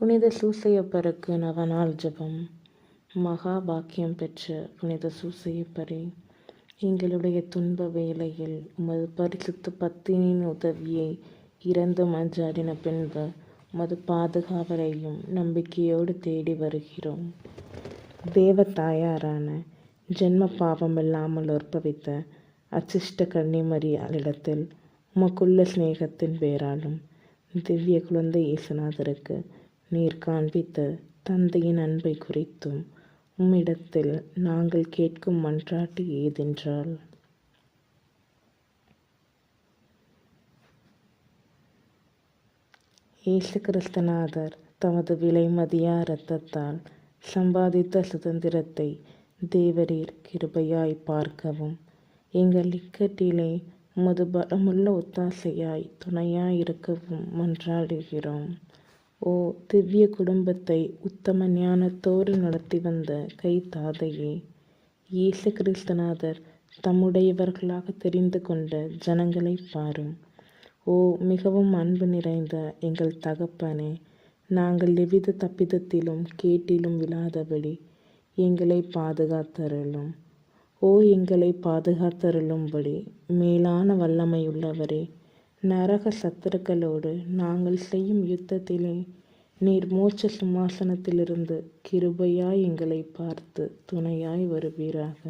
புனித சூசையப்பருக்கு நவநாள் ஜபம். மகா பாக்கியம் பெற்ற புனித சூசையப்பரே எங்களுடைய துன்ப வேளையில் உமது பரிசுத்த பத்தினின் உதவியை இறந்து மஞ்சாடின பின்பு உமது பாதுகாவலையும் நம்பிக்கையோடு தேடி வருகிறோம். தேவ தாயாரான ஜென்ம பாவம் இல்லாமல் உற்பவித்த அச்சிஷ்ட கன்னிமரியாளிடத்தில் உமக்குள்ள சிநேகத்தின் பேராலும் திவ்ய குழந்தை இயேசுநாதருக்கு நீர் காண்பித்த தந்தையின் அன்பை குறித்தும் உம்மிடத்தில் நாங்கள் கேட்கும் மன்றாட்டு ஏதென்றால்? இயேசு கிறிஸ்தநாதர் தமது விலைமதியா இரத்தத்தால் சம்பாதித்த சுதந்திரத்தை தேவரீர் கிருபையாய் பார்க்கவும். எங்கள் இக்கட்டிலே உமது பலமுள்ள ஒத்தாசையாய் துணையாய் இருக்கவும் மன்றாடுகிறோம். ஓ திவ்ய குடும்பத்தை உத்தம ஞானத்தோடு நடத்தி வந்த கை தாதையே இயேசு கிறிஸ்தநாதர் தம்முடையவர்களாக தெரிந்து கொண்ட ஜனங்களை பாரும். ஓ மிகவும் அன்பு நிறைந்த எங்கள் தகப்பனே நாங்கள் எவ்வித தப்பிதத்திலும் கேட்டிலும் விழாதபடி எங்களை பாதுகாத்தருளும். ஓ எங்களை பாதுகாத்தருளும்படி மேலான வல்லமையுள்ளவரே நரக சத்துருக்களோடு நாங்கள் செய்யும் யுத்தத்திலே நீர் மோட்ச சிம்மாசனத்திலிருந்து கிருபையாய் எங்களை பார்த்து துணையாய் வருவீராக.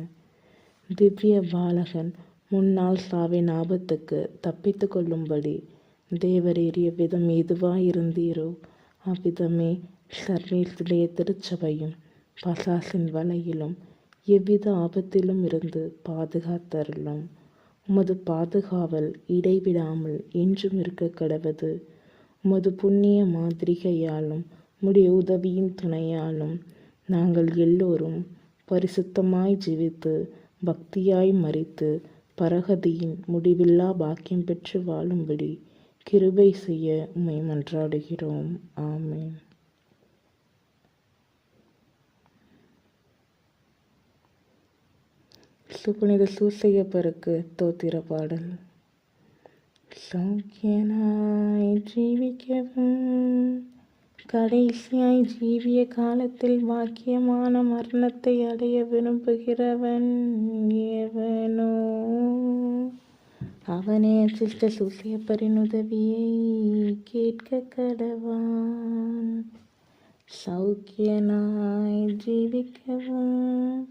திவ்ய பாலகன் முன்னாள் சாவின் ஆபத்துக்கு தப்பித்து கொள்ளும்படி தேவரேறிய விதம் எதுவாயிருந்தீரோ அவ்விதமே சர்வேசுடைய திருச்சபையும் பசாசின் வலையிலும் எவ்வித ஆபத்திலும் இருந்து பாதுகாத்தருளும். உமது பாதுகாவல் இடைவிடாமல் என்றும் இருக்க கடவது. உமது புண்ணிய மாதிரிகையாலும் உம்முடைய உதவியின் துணையாலும் நாங்கள் எல்லோரும் பரிசுத்தமாய் ஜீவித்து பக்தியாய் மறித்து பரகதியின் முடிவில்லா பாக்கியம் பெற்று வாழும்படி கிருபை செய்ய உம்மை மன்றாடுகிறோம். ஆமேன். சுப்புனித சூசையப்பருக்கு தோத்திர பாடல் சௌக்கியனாய் ஜீவிக்கவும். கடைசியாய் ஜீவிய காலத்தில் வாக்கியமான மரணத்தை அடைய விரும்புகிறவன் எவனோ. அவனே அச்சிஷ்ட சூசையப்பரின் உதவியை கேட்க கடவான். சௌக்கியனாய் ஜீவிக்கவும்.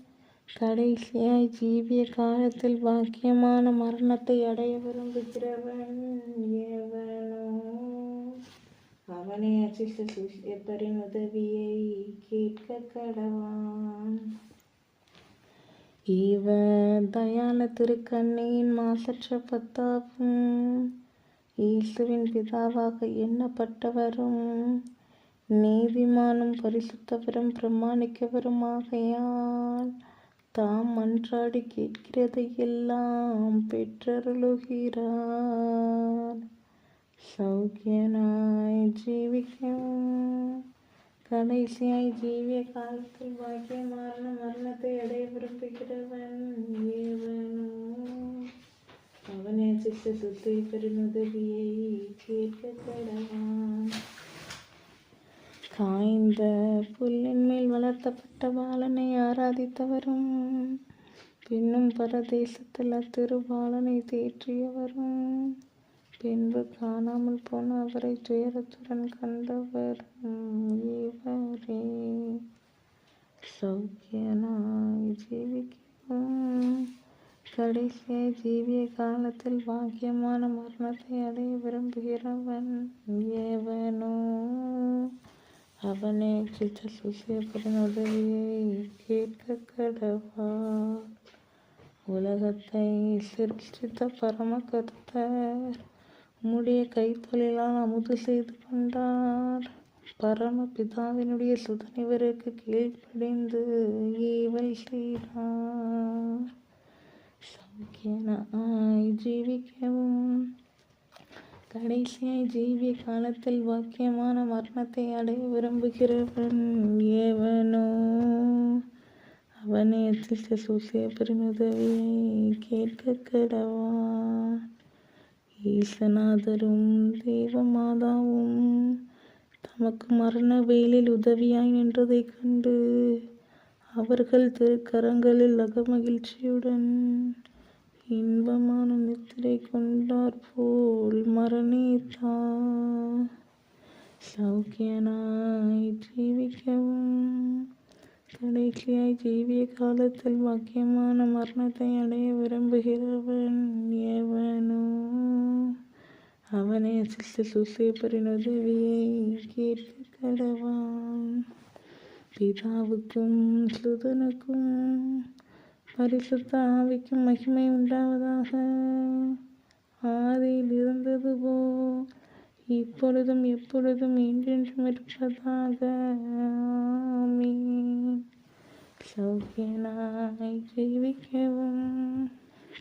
கடைசியாய் ஜீவிய காலத்தில் பாக்கியமான மரணத்தை அடைய விரும்புகிறவன் எவனோ? அவனே அசிஷ சிஷ்யப்பரின் உதவியை கேட்க கடவான். இவ தயான திருக்கண்ணியின் மாசற்ற பத்தாவும் இயேசுவின் பிதாவாக எண்ணப்பட்டவரும் நீதிமானும் பரிசுத்தவரும் பிரமாணிக்கவருமாகையால் தாம் மன்றாடி கேட்கிறதை எல்லாம் பெற்றருளுகிறார் சௌக்கியனாய் ஜீவிக்கவும் கடைசியாய் ஜீவிய காலத்தில் பாக்கியமான மரணத்தை அடைய விரும்புகிறவன் ஏவனோ அவனை சித்த சுத்தை பெரும் உதவியை கேட்க கடவான் காய்ந்த புல்லின் மேல் வளர்த்தப்பட்ட பாலனை ஆராதித்தவரும். பின்னும் பரதேசத்தில் அத்திருபாலனை தேற்றியவரும். பின்பு காணாமல் போன அவரை துயரத்துடன் கண்டவரும் இவரே. சௌக்கியனாய் ஜீவிக்கவும். கடைசியாய் ஜீவிய காலத்தில் பாக்கியமான மரணத்தை அடைய விரும்புகிறவன் ஏவனோ அவனே சித்த சுசேபரின் உதவியை கேட்க கடவா உலகத்தை சிருஷ்டித்த பரம கருத்தர் உம்முடைய கைத்தொழிலால் அமுது செய்து கொண்டார் பரம பிதாவினுடைய சுதனிவருக்கு கீழ்ப்படிந்து ஈவல் செய்தார் சௌக்கியனாய் ஜீவிக்கவும் கடைசியாய் ஜீவிய காலத்தில் வாக்கியமான மரணத்தை அடைய விரும்புகிறவன் ஏவனோ அவனை எத்தித்த சூசியப்பரின் பெருமுதவியை கேட்க கடவான் ஈசநாதரும் தேவமாதாவும் தமக்கு மரண வேலில் உதவியாய் நின்றதைக் கண்டு அவர்கள் திருக்கரங்களில் அகமகிழ்ச்சியுடன் இன்பமான நித்திரை கொண்டார் போல் மரணித்தா சௌக்கியனாய் ஜீவிக்கவும். கடைசியாய் ஜீவிய காலத்தில் பாக்கியமான மரணத்தை அடைய விரும்புகிறவன் எவனோ? அவனை அசித்த சுசேப்பரின் உதவியை கேட்டு கடவான். பிதாவுக்கும் சுதனுக்கும் பரிசுத்த ஆவிக்கும் மகிமை உண்டாவதாக ஆதியில் இருந்தது போ இப்பொழுதும் எப்பொழுதும் என்றென்றும் இருப்பதாக. சௌக்கியனாய் ஜீவிக்கவும்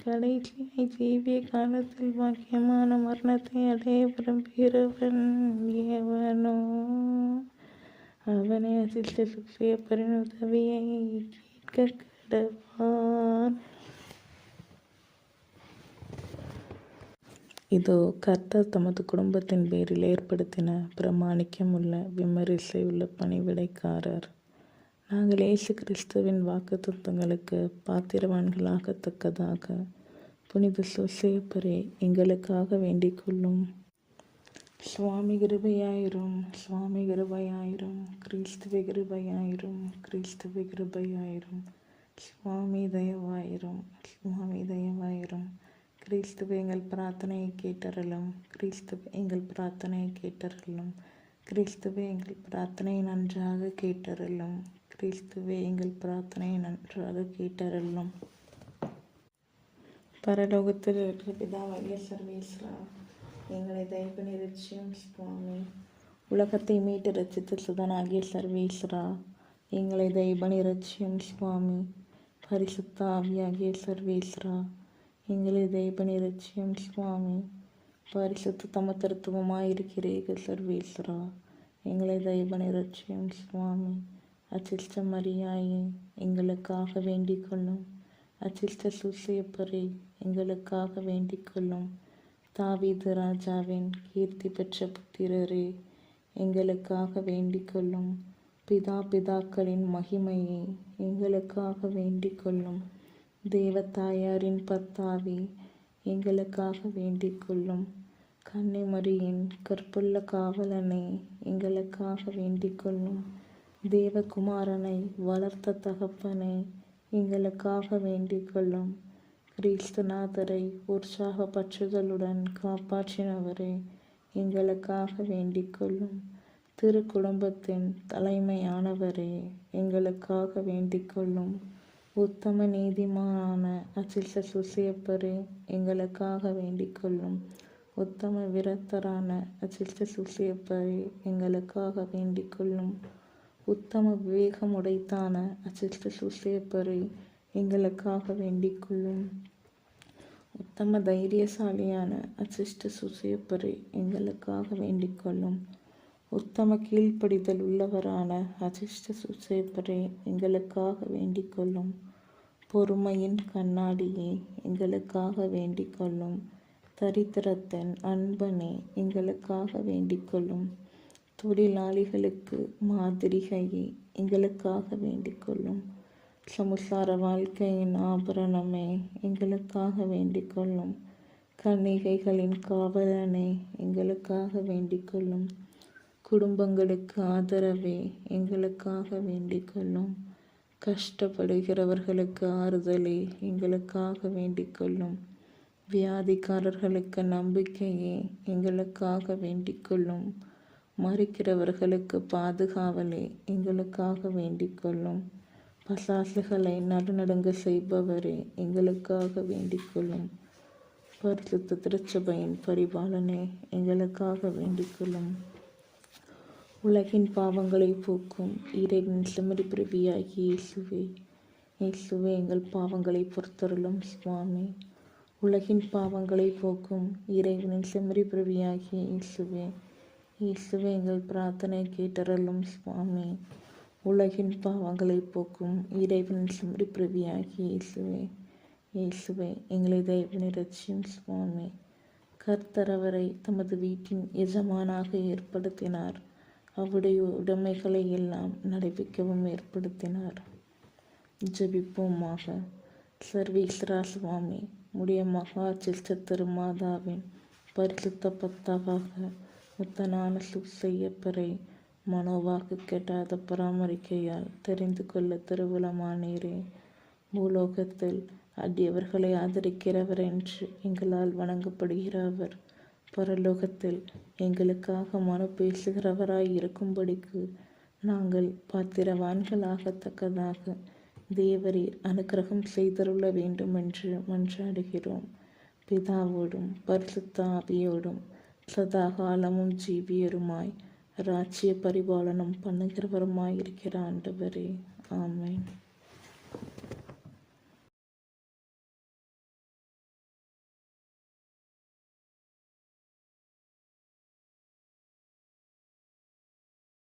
கடைசியாய் ஜீவிய காலத்தில் பாக்கியமான மரணத்தை அடைய விரும்புகிறவன் ஏவனோ அவனை அசித்த சுக்ஷேப்பரின் உதவியை கேட்க கடவான் இதோ கர்த்தர் தமது குடும்பத்தின் பேரில் ஏற்படுத்தின பிரமாணிக்கமுள்ள விமரிசை உள்ள பணிவிடைக்காரர். நாங்கள் இயேசு கிறிஸ்துவின் வாக்குத்தத்தங்களுக்கு பாத்திரவான்களாகத்தக்கதாக புனித சுசேப்பரே எங்களுக்காக வேண்டிக் கொள்ளும். சுவாமி கிருபையாயிரும் சுவாமி கிருபையாயிரும் கிறிஸ்துவ கிருபையாயிரும் கிறிஸ்துவ கிருபையாயிரும். சுவாமி தயவாயிரும் சுவாமி தயவாயிரும் கிறிஸ்துவ எங்கள் பிரார்த்தனையை கேட்டறலும் கிறிஸ்துவ எங்கள் பிரார்த்தனையை கேட்டறலும் கிறிஸ்துவ எங்கள் பிரார்த்தனையை நன்றாக கேட்டறலும் கிறிஸ்துவே எங்கள் பிரார்த்தனையை நன்றாக கேட்டறலும் பரலோகத்தில் இருக்கிற பிதாவாகிய சர்வேஸ்வரா எங்களை தயவு நிரட்சியம் சுவாமி. உலகத்தை மீட்டு ரசித்த சுதனாகிய சர்வேஸ்வரா எங்களை தெய்வ நிரட்சியம் சுவாமி. பரிசுத்த ஆவியாகிய சர்வேஸ்வரா எங்களை தெய்வனி இரட்சியம் சுவாமி பரிசுத்த தமத்தருத்துவமாயிருக்கிறீர்கள் சர்வேஸ்வரா எங்களை தெய்வ இரட்சியம் சுவாமி அச்சிஷ்ட மரியாயை எங்களுக்காக வேண்டிக் கொள்ளும் அச்சிஷ்ட சுசையப்பரே எங்களுக்காக வேண்டிக் கொள்ளும் தாவீது ராஜாவின் கீர்த்தி பெற்ற புத்திரரே எங்களுக்காக வேண்டிக் கொள்ளும் பிதா பிதாக்களின் மகிமையை எங்களுக்காக வேண்டிக் கொள்ளும் தேவத்தாயாரின் பர்த்தாவி எங்களுக்காக வேண்டிக் கொள்ளும் கன்னிமரியின் கற்புள்ள காவலனை எங்களுக்காக வேண்டிக் கொள்ளும் தேவகுமாரனை வளர்த்த தகப்பனை எங்களுக்காக வேண்டிக் கொள்ளும் கிறிஸ்துநாதரை உற்சாகப்பற்றுதலுடன் காப்பாற்றினவரை காப்பாற்றினவரே எங்களுக்காக வேண்டிக் கொள்ளும் திரு குடும்பத்தின் தலைமையானவரே எங்களுக்காக வேண்டிக் கொள்ளும் உத்தம நீதிமான அச்சில்ச சுசியப்பரே எங்களுக்காக வேண்டிக் கொள்ளும் உத்தம விரத்தரான அச்சில்ச சுசியப்பரே எங்களுக்காக வேண்டிக் கொள்ளும் உத்தம விவேகமுடைத்தான அச்சில்ச சுசியப்பரே எங்களுக்காக வேண்டிக் கொள்ளும் உத்தம தைரியசாலியான அச்சிஷ்ட சுசியப்பரே எங்களுக்காக வேண்டிக் கொள்ளும் உத்தம கீழ்ப்படிதல் உள்ளவரான அதிர்ஷ்ட சுசேப்பரே எங்களுக்காக வேண்டிக் கொள்ளும் பொறுமையின் கண்ணாடியே எங்களுக்காக வேண்டிக் கொள்ளும் தரித்திரத்தன் அன்பனே எங்களுக்காக வேண்டிக் கொள்ளும் தொழிலாளிகளுக்கு மாதிரிகையே எங்களுக்காக வேண்டிக் கொள்ளும் சமுசார வாழ்க்கையின் ஆபரணமே எங்களுக்காக வேண்டிக் கொள்ளும் கன்னிகைகளின் காவலனே எங்களுக்காக வேண்டிக் கொள்ளும் குடும்பங்களுக்கு ஆதரவே எங்களுக்காக வேண்டிக் கொள்ளும் கஷ்டப்படுகிறவர்களுக்கு ஆறுதலே எங்களுக்காக வேண்டிக் கொள்ளும் வியாதிக்காரர்களுக்கு நம்பிக்கையே எங்களுக்காக வேண்டிக் கொள்ளும் மறிக்கிறவர்களுக்கு பாதுகாவலே எங்களுக்காக வேண்டிக் கொள்ளும் பசாசுகளை நடுநடுங்க செய்பவரே எங்களுக்காக வேண்டிக் கொள்ளும் பரிசுத்த திருச்சபையின் பரிபாலனே எங்களுக்காக வேண்டிக் கொள்ளும் உலகின் பாவங்களை போக்கும் இறைவன் செம்மறி பிரவியாகி இயேசுவே. இயேசுவே எங்கள் பாவங்களை பொறுத்தருளும் சுவாமி. உலகின் பாவங்களை போக்கும் இறைவனின் செம்மறி பிரபியாகிய இயேசுவே. இயேசுவே எங்கள் பிரார்த்தனை கேட்டருளும் சுவாமி. உலகின் பாவங்களை போக்கும் இறைவனின் செம்மறி பிரவியாகி இயேசுவே. இயேசுவே எங்களை தெய்வ ரட்சியும் சுவாமி. கர்த்தரவரை தமது வீட்டின் எஜமானாக ஏற்படுத்தினார். அவருடைய உடைமைகளை எல்லாம் நடைபிக்கவும் ஏற்படுத்தினார். ஜபிப்போமாக. சர்வீஸ்ரா சுவாமி உடைய மகா சிஷ்ட திருமாதாவின் பரிசுத்த பத்தாவாக முத்தனான செய்யப்பறை மனோவாக்கு கெட்டாத பராமரிக்கையால் தெரிந்து கொள்ள திருவுளமானீரே பூலோகத்தில் அடியவர்களை ஆதரிக்கிறவர் என்று எங்களால் வணங்கப்படுகிறவர் பரலோகத்தில் எங்களுக்காக மனு பேசுகிறவராய் இருக்கும்படிக்கு நாங்கள் பாத்திரவான்களாகத்தக்கதாக தேவரீர் அனுக்கிரகம் செய்தருள வேண்டும் என்று மன்றாடுகிறோம். பிதாவோடும் பரிசுத்த ஆவியோடும் சதா காலமும் ஜீவியருமாய் ராஜ்ய பரிபாலனம் பண்ணுகிறவருமாய் இருக்கிற ஆண்டவரே. ஆமேன்.